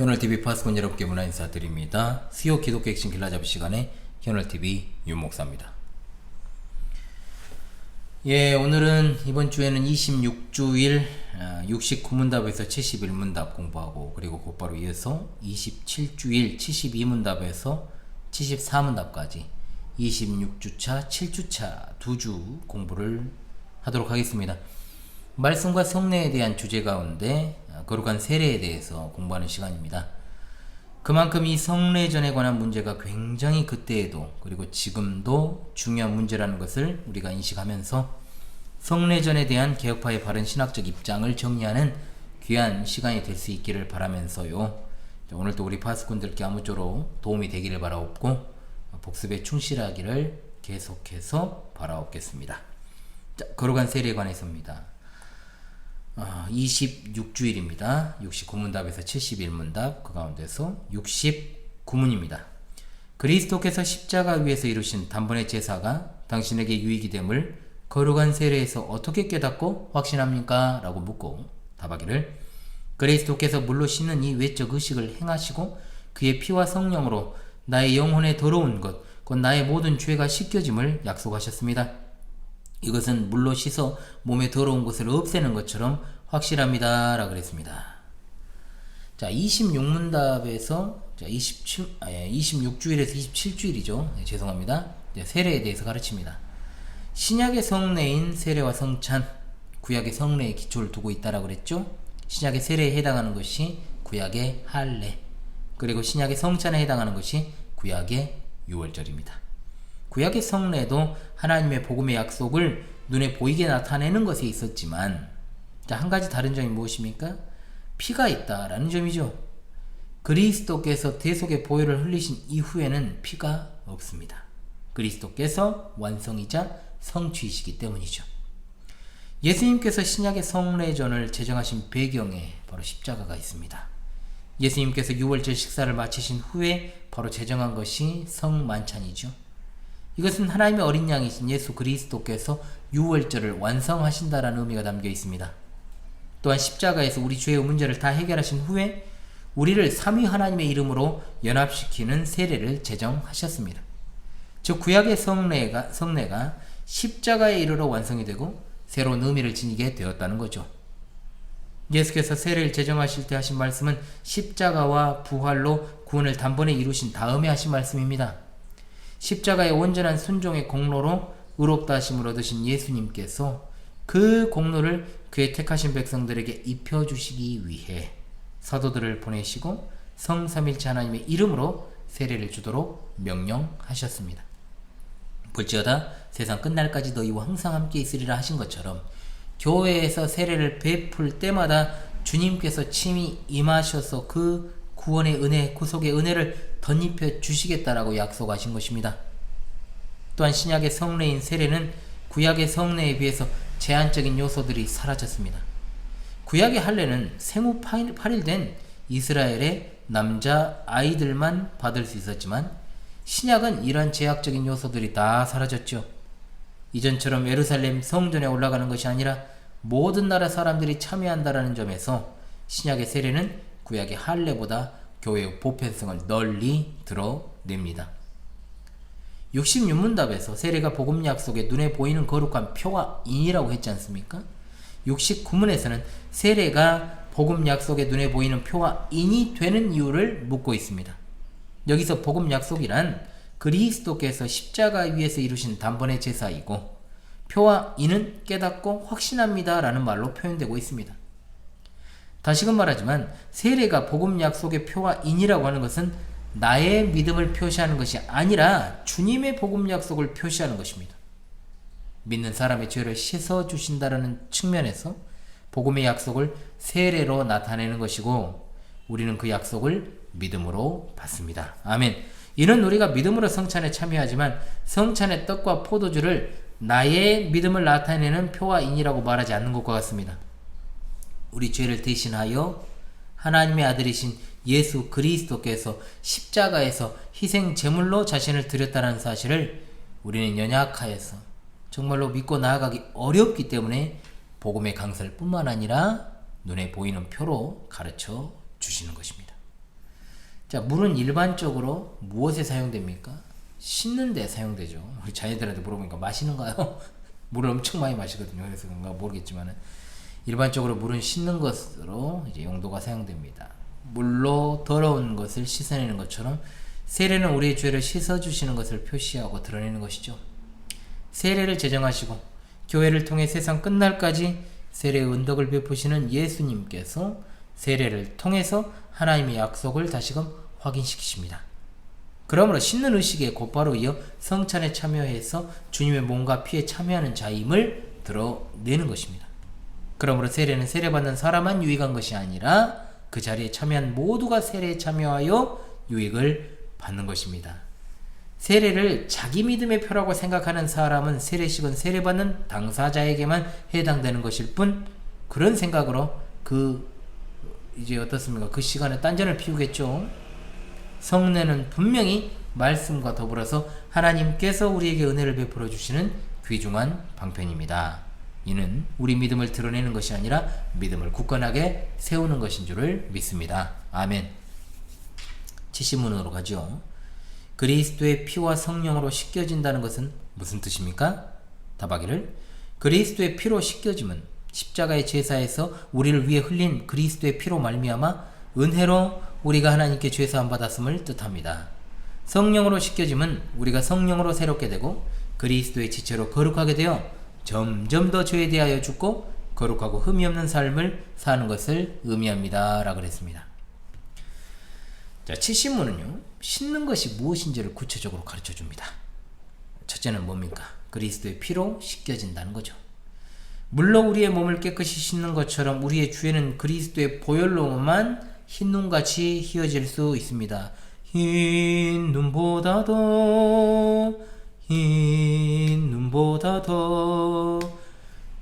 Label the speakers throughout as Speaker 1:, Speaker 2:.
Speaker 1: 현월TV 파스콘 여러분께 문화 인사드립니다. 수요 기독교 핵심 길라잡이 시간에 현월TV 윤목사입니다. 예, 오늘은 이번 주에는 26주일 69문답에서 71문답 공부하고 그리고 곧바로 이어서 27주일 72문답에서 74문답까지 26주차, 7주차 두 주 공부를 하도록 하겠습니다. 말씀과 성례에 대한 주제 가운데 어, 거룩한 세례에 대해서 공부하는 시간입니다. 그만큼 이 성례전에 관한 문제가 굉장히 그때에도 그리고 지금도 중요한 문제라는 것을 우리가 인식하면서 성례전에 대한 개혁파의 바른 신학적 입장을 정리하는 귀한 시간이 될 수 있기를 바라면서요. 오늘도 우리 파스꾼들께 아무쪼록 도움이 되기를 바라옵고 복습에 충실하기를 계속해서 바라옵겠습니다. 자, 거룩한 세례에 관해서입니다. 어, 26주일입니다. 69문답에서 71문답 그 가운데서 69문입니다. 그리스도께서 십자가 위에서 이루신 단번의 제사가 당신에게 유익이 됨을 거룩한 세례에서 어떻게 깨닫고 확신합니까? 라고 묻고 답하기를 그리스도께서 물로 씻는 이 외적 의식을 행하시고 그의 피와 성령으로 나의 영혼에 더러운 것, 곧 나의 모든 죄가 씻겨짐을 약속하셨습니다. 이것은 물로 씻어 몸에 더러운 것을 없애는 것처럼 확실합니다. 라 그랬습니다. 자, 26문답에서 자, 27, 아, 26주일에서 27주일이죠. 네, 죄송합니다. 네, 세례에 대해서 가르칩니다. 신약의 성례인 세례와 성찬, 구약의 성례의 기초를 두고 있다라고 그랬죠. 신약의 세례에 해당하는 것이 구약의 할례, 그리고 신약의 성찬에 해당하는 것이 구약의 유월절입니다. 구약의 성례도 하나님의 복음의 약속을 눈에 보이게 나타내는 것에 있었지만 자, 한 가지 다른 점이 무엇입니까? 피가 있다라는 점이죠. 그리스도께서 대속의 보혈을 흘리신 이후에는 피가 없습니다. 그리스도께서 완성이자 성취이시기 때문이죠. 예수님께서 신약의 성례전을 제정하신 배경에 바로 십자가가 있습니다. 예수님께서 6월절 식사를 마치신 후에 바로 제정한 것이 성만찬이죠. 이것은 하나님의 어린 양이신 예수 그리스도께서 6월절을 완성하신다라는 의미가 담겨 있습니다. 또한 십자가에서 우리 죄의 문제를 다 해결하신 후에 우리를 삼위 하나님의 이름으로 연합시키는 세례를 제정하셨습니다. 즉 구약의 성례가 성례가 십자가에 이르러 완성이 되고 새로운 의미를 지니게 되었다는 거죠. 예수께서 세례를 제정하실 때 하신 말씀은 십자가와 부활로 구원을 단번에 이루신 다음에 하신 말씀입니다. 십자가의 온전한 순종의 공로로 의롭다 하심을 얻으신 예수님께서 그 공로를 그의 택하신 백성들에게 입혀 주시기 위해 사도들을 보내시고 성삼일체 하나님의 이름으로 세례를 주도록 명령하셨습니다. 볼지어다 세상 끝날까지 너희와 항상 함께 있으리라 하신 것처럼 교회에서 세례를 베풀 때마다 주님께서 침이 임하셔서 그 구원의 은혜, 구속의 은혜를 덧입혀 주시겠다라고 약속하신 것입니다. 또한 신약의 성례인 세례는 구약의 성례에 비해서 제한적인 요소들이 사라졌습니다. 구약의 할례는 생후 8일 된 이스라엘의 남자 아이들만 받을 수 있었지만 신약은 이러한 제약적인 요소들이 다 사라졌죠. 이전처럼 예루살렘 성전에 올라가는 것이 아니라 모든 나라 사람들이 참여한다라는 점에서 신약의 세례는 구약의 할례보다 교회의 보편성을 널리 드러냅니다. 66문답에서 세례가 복음 약속에 눈에 보이는 거룩한 표와 인이라고 했지 않습니까? 69문에서는 세례가 복음 약속에 눈에 보이는 표와 인이 되는 이유를 묻고 있습니다. 여기서 복음 약속이란 그리스도께서 십자가 위에서 이루신 단번의 제사이고 표와 인은 깨닫고 확신합니다 라는 말로 표현되고 있습니다. 다시금 말하지만 세례가 복음 약속의 표와 인이라고 하는 것은 나의 믿음을 표시하는 것이 아니라 주님의 복음 약속을 표시하는 것입니다. 믿는 사람의 죄를 씻어 주신다라는 측면에서 복음의 약속을 세례로 나타내는 것이고 우리는 그 약속을 믿음으로 받습니다. 아멘. 이는 우리가 믿음으로 성찬에 참여하지만 성찬의 떡과 포도주를 나의 믿음을 나타내는 표와 인이라고 말하지 않는 것과 같습니다. 우리 죄를 대신하여 하나님의 아들이신 예수 그리스도께서 십자가에서 희생 제물로 자신을 드렸다는 사실을 우리는 연약하여서 정말로 믿고 나아가기 어렵기 때문에 복음의 강설 뿐만 아니라 눈에 보이는 표로 가르쳐 주시는 것입니다. 자, 물은 일반적으로 무엇에 사용됩니까? 씻는 데 사용되죠. 우리 자녀들한테 물어보니까 마시는가요? 물을 엄청 많이 마시거든요. 그래서 그런가 모르겠지만은 일반적으로 물은 씻는 것으로 이제 용도가 사용됩니다. 물로 더러운 것을 씻어내는 것처럼 세례는 우리의 죄를 씻어주시는 것을 표시하고 드러내는 것이죠. 세례를 제정하시고 교회를 통해 세상 끝날까지 세례의 은덕을 베푸시는 예수님께서 세례를 통해서 하나님의 약속을 다시금 확인시키십니다. 그러므로 씻는 의식에 곧바로 이어 성찬에 참여해서 주님의 몸과 피에 참여하는 자임을 드러내는 것입니다. 그러므로 세례는 세례받는 사람만 유익한 것이 아니라 그 자리에 참여한 모두가 세례에 참여하여 유익을 받는 것입니다. 세례를 자기 믿음의 표라고 생각하는 사람은 세례식은 세례받는 당사자에게만 해당되는 것일 뿐 그런 생각으로 그 이제 어떻습니까? 그 시간에 딴전을 피우겠죠. 성례는 분명히 말씀과 더불어서 하나님께서 우리에게 은혜를 베풀어 주시는 귀중한 방편입니다. 이는 우리 믿음을 드러내는 것이 아니라 믿음을 굳건하게 세우는 것인 줄을 믿습니다. 아멘. 70문으로 가죠. 그리스도의 피와 성령으로 씻겨진다는 것은 무슨 뜻입니까? 답하기를 그리스도의 피로 씻겨짐은 십자가의 제사에서 우리를 위해 흘린 그리스도의 피로 말미암아 은혜로 우리가 하나님께 죄 사함 받았음을 뜻합니다. 성령으로 씻겨짐은 우리가 성령으로 새롭게 되고 그리스도의 지체로 거룩하게 되어 점점 더 죄에 대하여 죽고 거룩하고 흠이 없는 삶을 사는 것을 의미합니다. 라고 그랬습니다. 자, 70문은요, 씻는 것이 무엇인지를 구체적으로 가르쳐 줍니다. 첫째는 뭡니까? 그리스도의 피로 씻겨진다는 거죠. 물론 우리의 몸을 깨끗이 씻는 것처럼 우리의 주에는 그리스도의 보혈로만 흰 눈같이 휘어질 수 있습니다. 흰 눈보다 더, 흰 눈보다 더,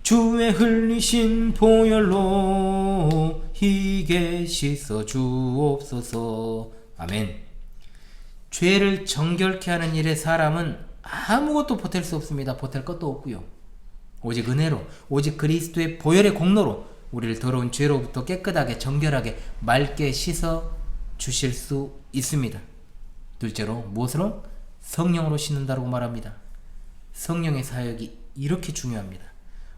Speaker 1: 주의 흘리신 보혈로 희게 씻어 주옵소서. 아멘. 죄를 정결케 하는 일에 사람은 아무것도 보탤 수 없습니다. 보탤 것도 없고요. 오직 은혜로, 오직 그리스도의 보혈의 공로로 우리를 더러운 죄로부터 깨끗하게 정결하게 맑게 씻어 주실 수 있습니다. 둘째로 무엇으로? 성령으로 씻는다고 말합니다. 성령의 사역이 이렇게 중요합니다.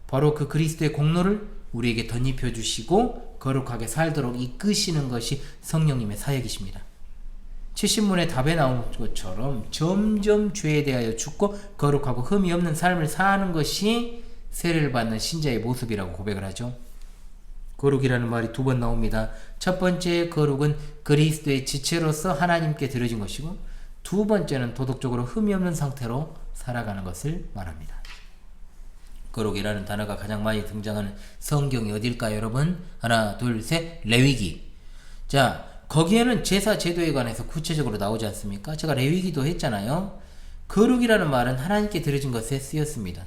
Speaker 1: 바로 그 그리스도의 공로를 우리에게 덧입혀 주시고 거룩하게 살도록 이끄시는 것이 성령님의 사역이십니다. 70문의 답에 나온 것처럼 점점 죄에 대하여 죽고 거룩하고 흠이 없는 삶을 사는 것이 세례를 받는 신자의 모습이라고 고백을 하죠. 거룩이라는 말이 두 번 나옵니다. 첫 번째 거룩은 그리스도의 지체로서 하나님께 드려진 것이고 두 번째는 도덕적으로 흠이 없는 상태로 살아가는 것을 말합니다. 거룩이라는 단어가 가장 많이 등장하는 성경이 어딜까요, 여러분? 하나, 둘, 셋, 레위기. 자, 거기에는 제사 제도에 관해서 구체적으로 나오지 않습니까? 제가 레위기도 했잖아요. 거룩이라는 말은 하나님께 드려진 것에 쓰였습니다.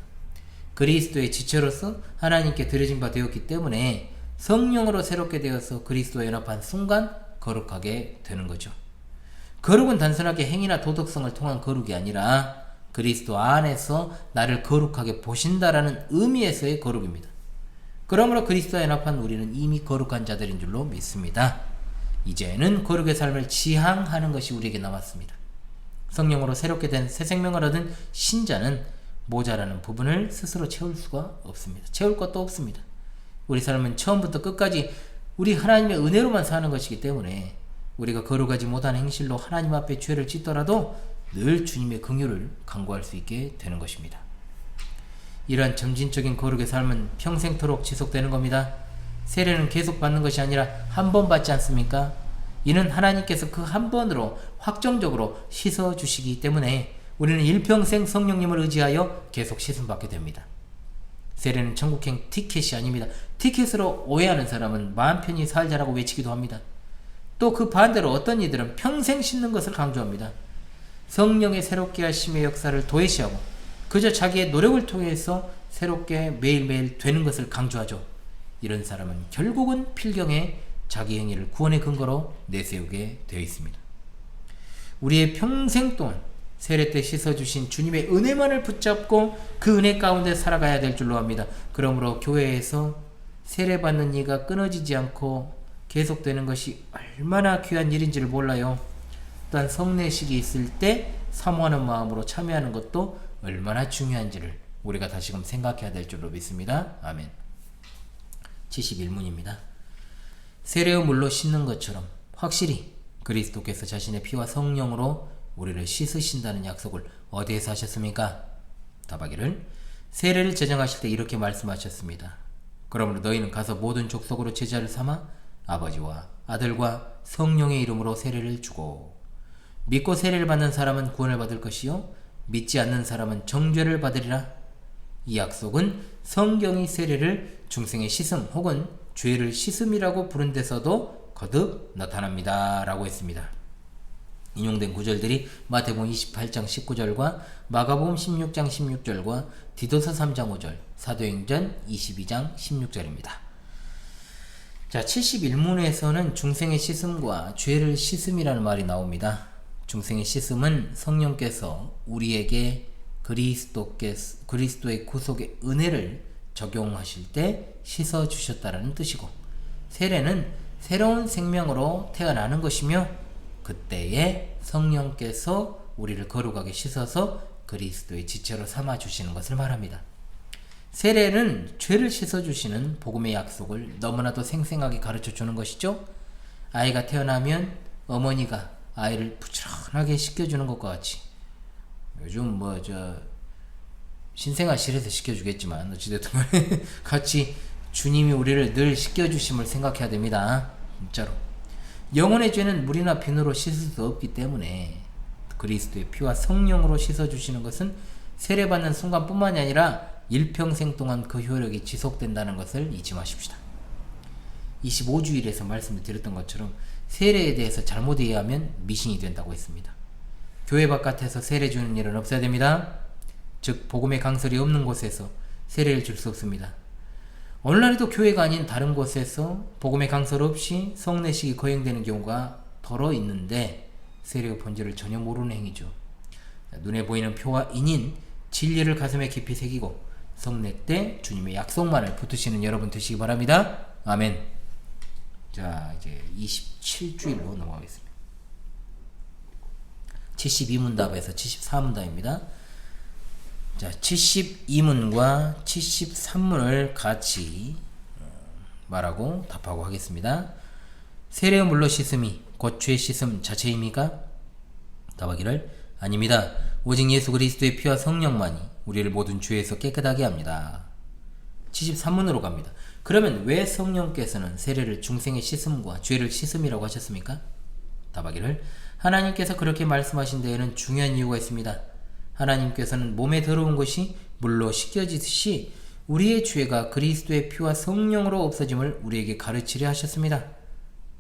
Speaker 1: 그리스도의 지체로서 하나님께 드려진 바 되었기 때문에 성령으로 새롭게 되어서 그리스도와 연합한 순간 거룩하게 되는 거죠. 거룩은 단순하게 행위나 도덕성을 통한 거룩이 아니라 그리스도 안에서 나를 거룩하게 보신다라는 의미에서의 거룩입니다. 그러므로 그리스도와 연합한 우리는 이미 거룩한 자들인 줄로 믿습니다. 이제는 거룩의 삶을 지향하는 것이 우리에게 남았습니다. 성령으로 새롭게 된 새 생명을 얻은 신자는 모자라는 부분을 스스로 채울 수가 없습니다. 채울 것도 없습니다. 우리 삶은 처음부터 끝까지 우리 하나님의 은혜로만 사는 것이기 때문에 우리가 거룩하지 못한 행실로 하나님 앞에 죄를 짓더라도 늘 주님의 긍휼을 간구할 수 있게 되는 것입니다. 이러한 점진적인 거룩의 삶은 평생토록 지속되는 겁니다. 세례는 계속 받는 것이 아니라 한 번 받지 않습니까? 이는 하나님께서 그 한 번으로 확정적으로 씻어 주시기 때문에 우리는 일평생 성령님을 의지하여 계속 씻음 받게 됩니다. 세례는 천국행 티켓이 아닙니다. 티켓으로 오해하는 사람은 마음 편히 살자라고 외치기도 합니다. 또 그 반대로 어떤 이들은 평생 씻는 것을 강조합니다. 성령의 새롭게 하심의 역사를 도외시하고 그저 자기의 노력을 통해서 새롭게 매일매일 되는 것을 강조하죠. 이런 사람은 결국은 필경에 자기 행위를 구원의 근거로 내세우게 되어 있습니다. 우리의 평생 동안 세례 때 씻어주신 주님의 은혜만을 붙잡고 그 은혜 가운데 살아가야 될 줄로 압니다. 그러므로 교회에서 세례받는 이가 끊어지지 않고 계속되는 것이 얼마나 귀한 일인지를 몰라요. 또한 성례식이 있을 때 사모하는 마음으로 참여하는 것도 얼마나 중요한지를 우리가 다시금 생각해야 될 줄로 믿습니다. 아멘. 71문입니다. 세례의 물로 씻는 것처럼 확실히 그리스도께서 자신의 피와 성령으로 우리를 씻으신다는 약속을 어디에서 하셨습니까? 답하기를 세례를 제정하실 때 이렇게 말씀하셨습니다. 그러므로 너희는 가서 모든 족속으로 제자를 삼아 아버지와 아들과 성령의 이름으로 세례를 주고 믿고 세례를 받는 사람은 구원을 받을 것이요 믿지 않는 사람은 정죄를 받으리라. 이 약속은 성경이 세례를 중생의 씻음 혹은 죄를 씻음이라고 부른 데서도 거듭 나타납니다. 라고 했습니다. 인용된 구절들이 마태복음 28장 19절과 마가복음 16장 16절과 디도서 3장 5절, 사도행전 22장 16절입니다. 자, 71문에서는 중생의 씻음과 죄를 씻음이라는 말이 나옵니다. 중생의 씻음은 성령께서 우리에게 그리스도께 그리스도의 구속의 은혜를 적용하실 때 씻어 주셨다라는 뜻이고 세례는 새로운 생명으로 태어나는 것이며 그때에 성령께서 우리를 거룩하게 씻어서 그리스도의 지체로 삼아 주시는 것을 말합니다. 세례는 죄를 씻어 주시는 복음의 약속을 너무나도 생생하게 가르쳐 주는 것이죠. 아이가 태어나면 어머니가 아이를 부지런하게 씻겨주는 것과 같이 요즘 뭐 저 신생아실에서 씻겨주겠지만 어찌됐든 같이 주님이 우리를 늘 씻겨주심을 생각해야 됩니다. 진짜로. 영혼의 죄는 물이나 비누로 씻을 수 없기 때문에 그리스도의 피와 성령으로 씻어주시는 것은 세례받는 순간뿐만이 아니라 일평생 동안 그 효력이 지속된다는 것을 잊지 마십시다. 25주일에서 말씀을 드렸던 것처럼 세례에 대해서 잘못 이해하면 미신이 된다고 했습니다. 교회 바깥에서 세례 주는 일은 없어야 됩니다. 즉 복음의 강설이 없는 곳에서 세례를 줄 수 없습니다. 오늘날에도 교회가 아닌 다른 곳에서 복음의 강설 없이 성례식이 거행되는 경우가 덜어 있는데 세례의 본질을 전혀 모르는 행위죠. 눈에 보이는 표와 인인 진리를 가슴에 깊이 새기고 성례 때 주님의 약속만을 붙드시는 여러분 되시기 바랍니다. 아멘. 자, 이제 27주일로 넘어가겠습니다. 72문답에서 74문답입니다. 자, 72문과 73문을 같이 어, 말하고 답하고 하겠습니다. 세례의 물로 씻음이 곧 죄 씻음 자체입니까? 답하기를 아닙니다. 오직 예수 그리스도의 피와 성령만이 우리를 모든 죄에서 깨끗하게 합니다. 73문으로 갑니다. 그러면 왜 성령께서는 세례를 중생의 씻음과 죄를 씻음이라고 하셨습니까? 답하기를 하나님께서 그렇게 말씀하신 데에는 중요한 이유가 있습니다. 하나님께서는 몸에 들어온 것이 물로 씻겨지듯이 우리의 죄가 그리스도의 피와 성령으로 없어짐을 우리에게 가르치려 하셨습니다.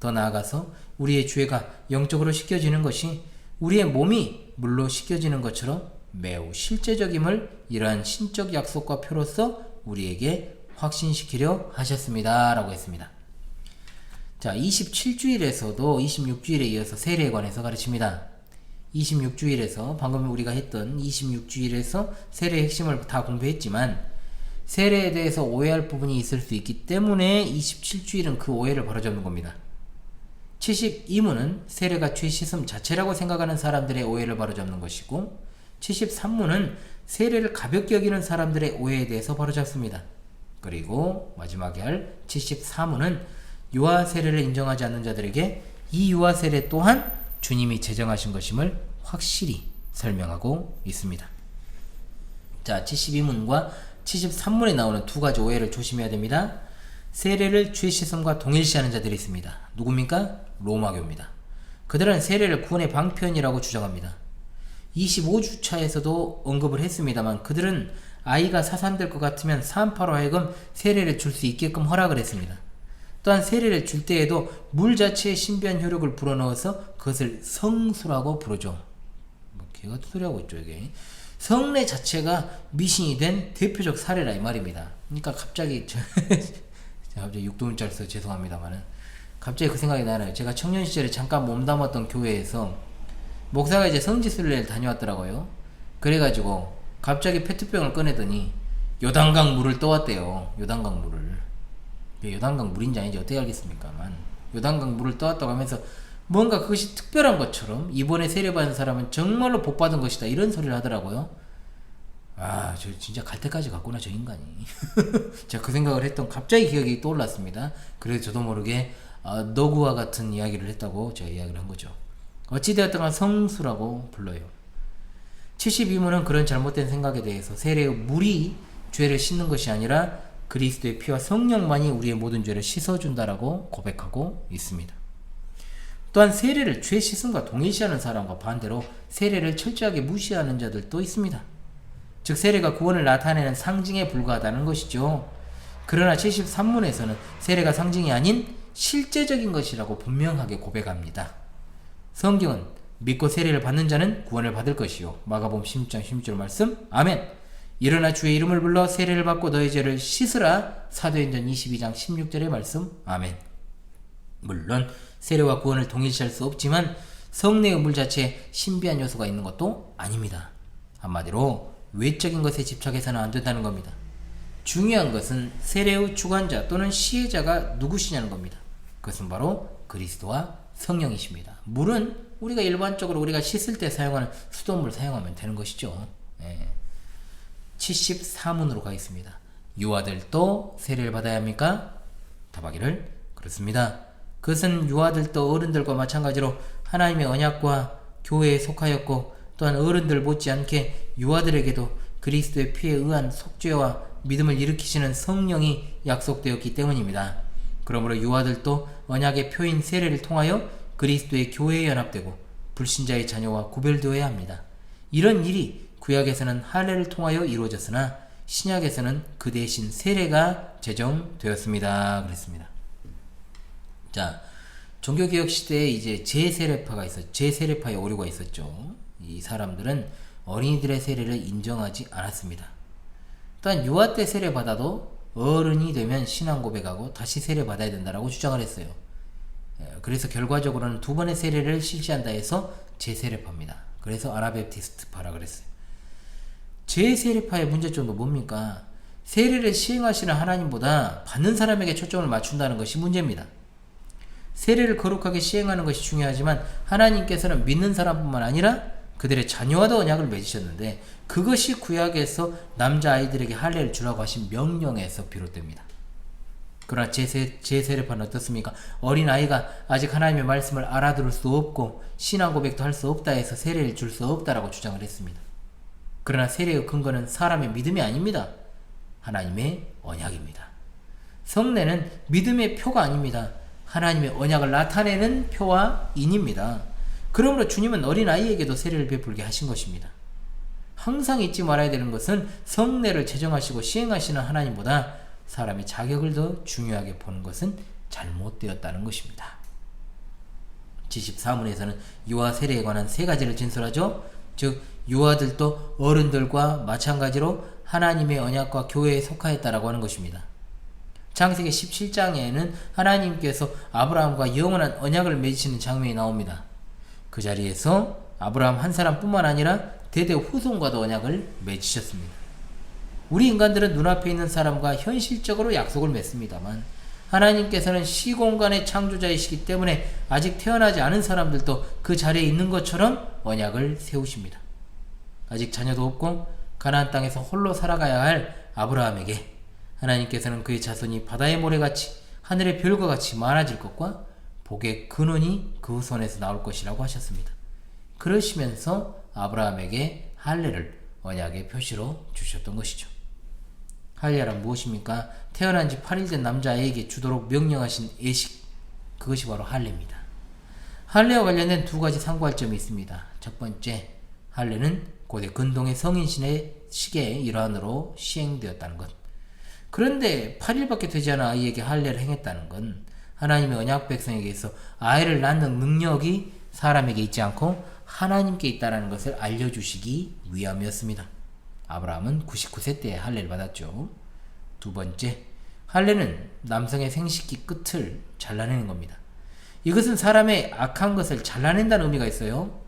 Speaker 1: 더 나아가서 우리의 죄가 영적으로 씻겨지는 것이 우리의 몸이 물로 씻겨지는 것처럼 매우 실제적임을 이러한 신적 약속과 표로서 우리에게 확신시키려 하셨습니다. 라고 했습니다. 자, 27주일에서도 26주일에 이어서 세례에 관해서 가르칩니다. 26주일에서 방금 우리가 했던 26주일에서 세례의 핵심을 다 공부했지만 세례에 대해서 오해할 부분이 있을 수 있기 때문에 27주일은 그 오해를 바로잡는 겁니다. 72문은 세례가 죄 씻음 자체라고 생각하는 사람들의 오해를 바로잡는 것이고 73문은 세례를 가볍게 여기는 사람들의 오해에 대해서 바로잡습니다. 그리고 마지막에 할 74문은 유아 세례를 인정하지 않는 자들에게 이 유아 세례 또한 주님이 제정하신 것임을 확실히 설명하고 있습니다. 자, 72문과 73문에 나오는 두 가지 오해를 조심해야 됩니다. 세례를 죄 씻음과 동일시하는 자들이 있습니다. 누굽니까? 로마교입니다. 그들은 세례를 구원의 방편이라고 주장합니다. 25주차에서도 언급을 했습니다만 그들은 아이가 사산될 것 같으면 산파로 하여금 세례를 줄 수 있게끔 허락을 했습니다. 또한 세례를 줄 때에도 물 자체의 신비한 효력을 불어넣어서 그것을 성수라고 부르죠. 뭐 개가 소리하고 있죠 이게. 성례 자체가 미신이 된 대표적 사례라 이 말입니다. 그러니까 갑자기 저 갑자기 육도문자를 써 죄송합니다만은 갑자기 그 생각이 나네요. 제가 청년 시절에 잠깐 몸담았던 교회에서 목사가 이제 성지순례를 다녀왔더라고요. 그래가지고 갑자기 페트병을 꺼내더니 요단강 물을 떠왔대요. 요단강 물을. 요단강 물인지 아닌지 어떻게 알겠습니까만 요단강 물을 떠왔다고 하면서 뭔가 그것이 특별한 것처럼 이번에 세례받은 사람은 정말로 복받은 것이다 이런 소리를 하더라고요. 아, 저 진짜 갈 때까지 갔구나 저 인간이. 제가 그 생각을 했던 갑자기 기억이 떠올랐습니다. 그래서 저도 모르게 아, 너구와 같은 이야기를 했다고 제가 이야기를 한 거죠. 어찌되었든 간 성수라고 불러요. 72문은 그런 잘못된 생각에 대해서 세례의 물이 죄를 씻는 것이 아니라 그리스도의 피와 성령만이 우리의 모든 죄를 씻어준다라고 고백하고 있습니다. 또한 세례를 죄 씻음과 동일시하는 사람과 반대로 세례를 철저하게 무시하는 자들도 있습니다. 즉 세례가 구원을 나타내는 상징에 불과하다는 것이죠. 그러나 73문에서는 세례가 상징이 아닌 실제적인 것이라고 분명하게 고백합니다. 성경은 믿고 세례를 받는 자는 구원을 받을 것이요. 마가복음 16장 16절 말씀. 아멘. 일어나 주의 이름을 불러 세례를 받고 너의 죄를 씻으라. 사도행전 22장 16절의 말씀. 아멘. 물론 세례와 구원을 동일시할 수 없지만 성례의 물 자체에 신비한 요소가 있는 것도 아닙니다. 한마디로 외적인 것에 집착해서는 안 된다는 겁니다. 중요한 것은 세례의 주관자 또는 시혜자가 누구시냐는 겁니다. 그것은 바로 그리스도와 성령이십니다. 물은 우리가 일반적으로 우리가 씻을 때 사용하는 수돗물 사용하면 되는 것이죠. 예. 74문으로 가겠습니다. 유아들도 세례를 받아야 합니까? 답하기를 그렇습니다. 그것은 유아들도 어른들과 마찬가지로 하나님의 언약과 교회에 속하였고 또한 어른들 못지않게 유아들에게도 그리스도의 피에 의한 속죄와 믿음을 일으키시는 성령이 약속되었기 때문입니다. 그러므로 유아들도 언약의 표인 세례를 통하여 그리스도의 교회에 연합되고 불신자의 자녀와 구별되어야 합니다. 이런 일이 구약에서는 할례를 통하여 이루어졌으나 신약에서는 그 대신 세례가 제정되었습니다. 그랬습니다. 자, 종교개혁 시대에 이제 제세례파가 있었, 제세례파의 오류가 있었죠. 이 사람들은 어린이들의 세례를 인정하지 않았습니다. 또한 유아 때 세례 받아도 어른이 되면 신앙 고백하고 다시 세례 받아야 된다라고 주장을 했어요. 예, 그래서 결과적으로는 두 번의 세례를 실시한다 해서 제세례파입니다. 그래서 아나베프티스트파라 그랬어요. 제세례파의 문제점도 뭡니까? 세례를 시행하시는 하나님보다 받는 사람에게 초점을 맞춘다는 것이 문제입니다. 세례를 거룩하게 시행하는 것이 중요하지만 하나님께서는 믿는 사람뿐만 아니라 그들의 자녀와도 언약을 맺으셨는데 그것이 구약에서 남자 아이들에게 할례를 주라고 하신 명령에서 비롯됩니다. 그러나 제세, 제세례파는 어떻습니까? 어린 아이가 아직 하나님의 말씀을 알아들을 수 없고 신앙 고백도 할 수 없다 해서 세례를 줄 수 없다라고 주장을 했습니다. 그러나 세례의 근거는 사람의 믿음이 아닙니다. 하나님의 언약입니다. 성례는 믿음의 표가 아닙니다. 하나님의 언약을 나타내는 표와 인입니다. 그러므로 주님은 어린아이에게도 세례를 베풀게 하신 것입니다. 항상 잊지 말아야 되는 것은 성례를 제정하시고 시행하시는 하나님보다 사람의 자격을 더 중요하게 보는 것은 잘못되었다는 것입니다. 74문에서는 유아 세례에 관한 세 가지를 진술하죠. 즉 유아들도 어른들과 마찬가지로 하나님의 언약과 교회에 속하였다라고 하는 것입니다. 창세기 17장에는 하나님께서 아브라함과 영원한 언약을 맺으시는 장면이 나옵니다. 그 자리에서 아브라함 한 사람뿐만 아니라 대대 후손과도 언약을 맺으셨습니다. 우리 인간들은 눈앞에 있는 사람과 현실적으로 약속을 맺습니다만 하나님께서는 시공간의 창조자이시기 때문에 아직 태어나지 않은 사람들도 그 자리에 있는 것처럼 언약을 세우십니다. 아직 자녀도 없고 가나안 땅에서 홀로 살아가야 할 아브라함에게 하나님께서는 그의 자손이 바다의 모래같이 하늘의 별과 같이 많아질 것과 복의 근원이 그 손에서 나올 것이라고 하셨습니다. 그러시면서 아브라함에게 할례를 언약의 표시로 주셨던 것이죠. 할례란 무엇입니까? 태어난 지 8일 된 남자에게 주도록 명령하신 예식 그것이 바로 할례입니다. 할례와 관련된 두 가지 상고할 점이 있습니다. 첫 번째, 할례는 고대 근동의 성인신의 시계의 일환으로 시행되었다는 것. 그런데 8일밖에 되지 않은 아이에게 할례를 행했다는 건 하나님의 언약 백성에게서 아이를 낳는 능력이 사람에게 있지 않고 하나님께 있다는 것을 알려주시기 위함이었습니다. 아브라함은 99세 때 할례를 받았죠. 두 번째, 할례는 남성의 생식기 끝을 잘라내는 겁니다. 이것은 사람의 악한 것을 잘라낸다는 의미가 있어요.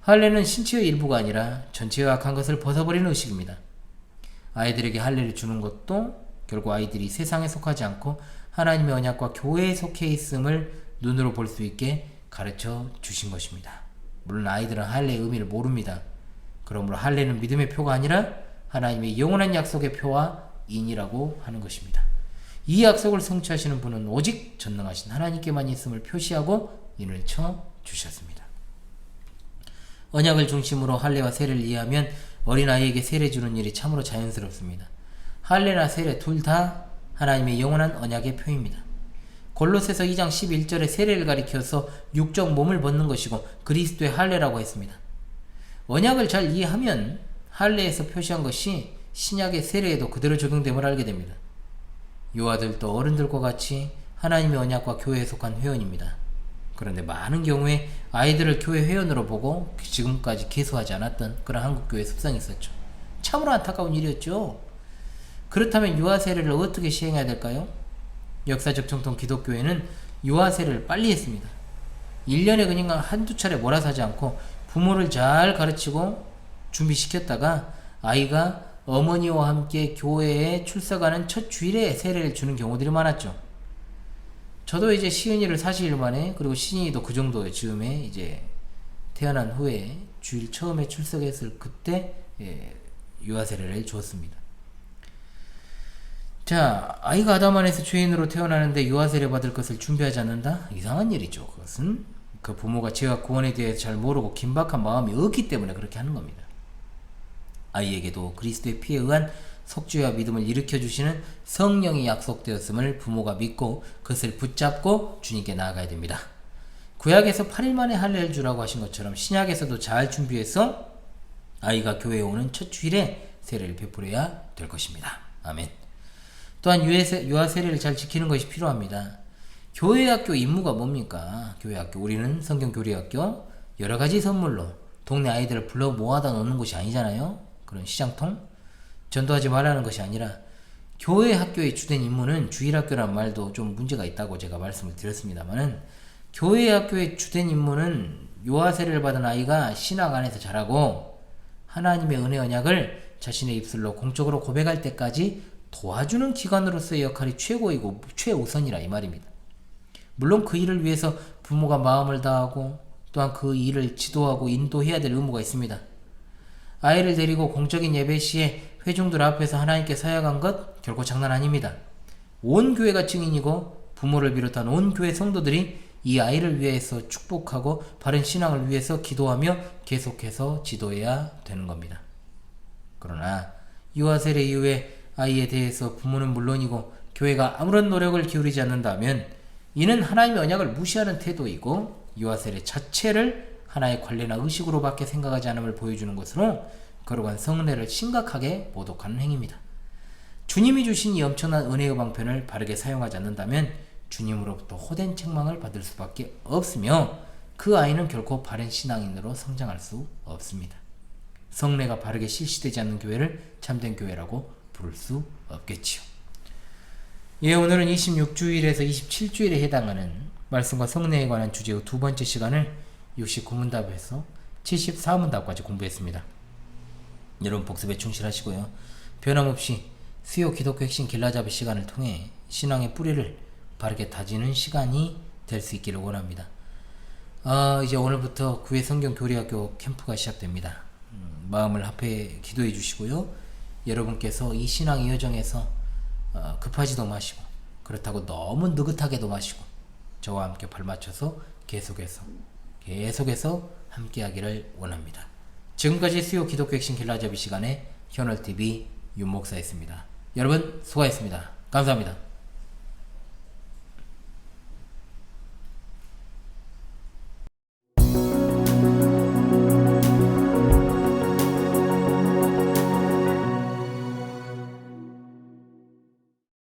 Speaker 1: 할례는 신체의 일부가 아니라 전체의 악한 것을 벗어버리는 의식입니다. 아이들에게 할례를 주는 것도 결국 아이들이 세상에 속하지 않고 하나님의 언약과 교회에 속해 있음을 눈으로 볼 수 있게 가르쳐 주신 것입니다. 물론 아이들은 할례의 의미를 모릅니다. 그러므로 할례는 믿음의 표가 아니라 하나님의 영원한 약속의 표와 인이라고 하는 것입니다. 이 약속을 성취하시는 분은 오직 전능하신 하나님께만 있음을 표시하고 인을 쳐 주셨습니다. 언약을 중심으로 할례와 세례를 이해하면 어린아이에게 세례 주는 일이 참으로 자연스럽습니다. 할례나 세례 둘 다 하나님의 영원한 언약의 표입니다. 골로새서 2장 11절에 세례를 가리켜서 육적 몸을 벗는 것이고 그리스도의 할례라고 했습니다. 언약을 잘 이해하면 할례에서 표시한 것이 신약의 세례에도 그대로 적용됨을 알게 됩니다. 유아들도 어른들과 같이 하나님의 언약과 교회에 속한 회원입니다. 그런데 많은 경우에 아이들을 교회 회원으로 보고 지금까지 개수하지 않았던 그런 한국교회 습성이 있었죠. 참으로 안타까운 일이었죠. 그렇다면 유아 세례를 어떻게 시행해야 될까요? 역사적 정통 기독교회는 유아 세례를 빨리 했습니다. 1년에 그냥 한두 차례 몰아서지 않고 부모를 잘 가르치고 준비시켰다가 아이가 어머니와 함께 교회에 출석하는 첫 주일에 세례를 주는 경우들이 많았죠. 저도 이제 시은이를 40일 만에 그리고 신이도 그 정도의 즈음에 이제 태어난 후에 주일 처음에 출석했을 그때 예, 유아 세례를 주었습니다. 자, 아이가 아담 안에서 죄인으로 태어나는데 유아 세례 받을 것을 준비하지 않는다? 이상한 일이죠. 그것은 그 부모가 죄와 구원에 대해 잘 모르고 긴박한 마음이 없기 때문에 그렇게 하는 겁니다. 아이에게도 그리스도의 피에 의한 속죄와 믿음을 일으켜 주시는 성령이 약속되었음을 부모가 믿고 그것을 붙잡고 주님께 나아가야 됩니다. 구약에서 8일 만에 할례를 주라고 하신 것처럼 신약에서도 잘 준비해서 아이가 교회에 오는 첫 주일에 세례를 베풀어야 될 것입니다. 아멘. 또한 유아 세례를 잘 지키는 것이 필요합니다. 교회 학교 임무가 뭡니까? 교회 학교 우리는 성경 교리 학교 여러 가지 선물로 동네 아이들을 불러 모아다 놓는 것이 아니잖아요. 그런 시장통 전도하지 말라는 것이 아니라 교회 학교의 주된 임무는 주일학교란 말도 좀 문제가 있다고 제가 말씀을 드렸습니다만은 교회 학교의 주된 임무는 요하세를 받은 아이가 신학 안에서 자라고 하나님의 은혜 언약을 자신의 입술로 공적으로 고백할 때까지 도와주는 기관으로서의 역할이 최고이고 최우선이라 이 말입니다. 물론 그 일을 위해서 부모가 마음을 다하고 또한 그 일을 지도하고 인도해야 될 의무가 있습니다. 아이를 데리고 공적인 예배 시에 회중들 앞에서 하나님께 서약한 것 결코 장난 아닙니다. 온 교회가 증인이고 부모를 비롯한 온 교회 성도들이 이 아이를 위해서 축복하고 바른 신앙을 위해서 기도하며 계속해서 지도해야 되는 겁니다. 그러나 유아 세례 이후에 아이에 대해서 부모는 물론이고 교회가 아무런 노력을 기울이지 않는다면 이는 하나님의 언약을 무시하는 태도이고 유아 세례 자체를 하나의 관례나 의식으로밖에 생각하지 않음을 보여주는 것으로 거룩한 성례를 심각하게 모독하는 행위입니다. 주님이 주신 이 엄청난 은혜의 방편을 바르게 사용하지 않는다면 주님으로부터 호된 책망을 받을 수밖에 없으며 그 아이는 결코 바른 신앙인으로 성장할 수 없습니다. 성례가 바르게 실시되지 않는 교회를 참된 교회라고 부를 수 없겠지요. 예, 오늘은 26주일에서 27주일에 해당하는 말씀과 성례에 관한 주제의 두 번째 시간을 69문답에서 74문답까지 공부했습니다. 여러분 복습에 충실하시고요. 변함없이 수요 기독교 핵심 길라잡이 시간을 통해 신앙의 뿌리를 바르게 다지는 시간이 될 수 있기를 원합니다. 아, 이제 오늘부터 구회 성경 교리학교 캠프가 시작됩니다. 음, 마음을 합해 기도해 주시고요. 여러분께서 이 신앙의 여정에서 어, 급하지도 마시고 그렇다고 너무 느긋하게도 마시고 저와 함께 발맞춰서 계속해서 계속해서 함께하기를 원합니다. 지금까지 수요 기독교 핵심 길라잡이 시간에 현월TV 윤목사였습니다. 여러분 수고하셨습니다. 감사합니다.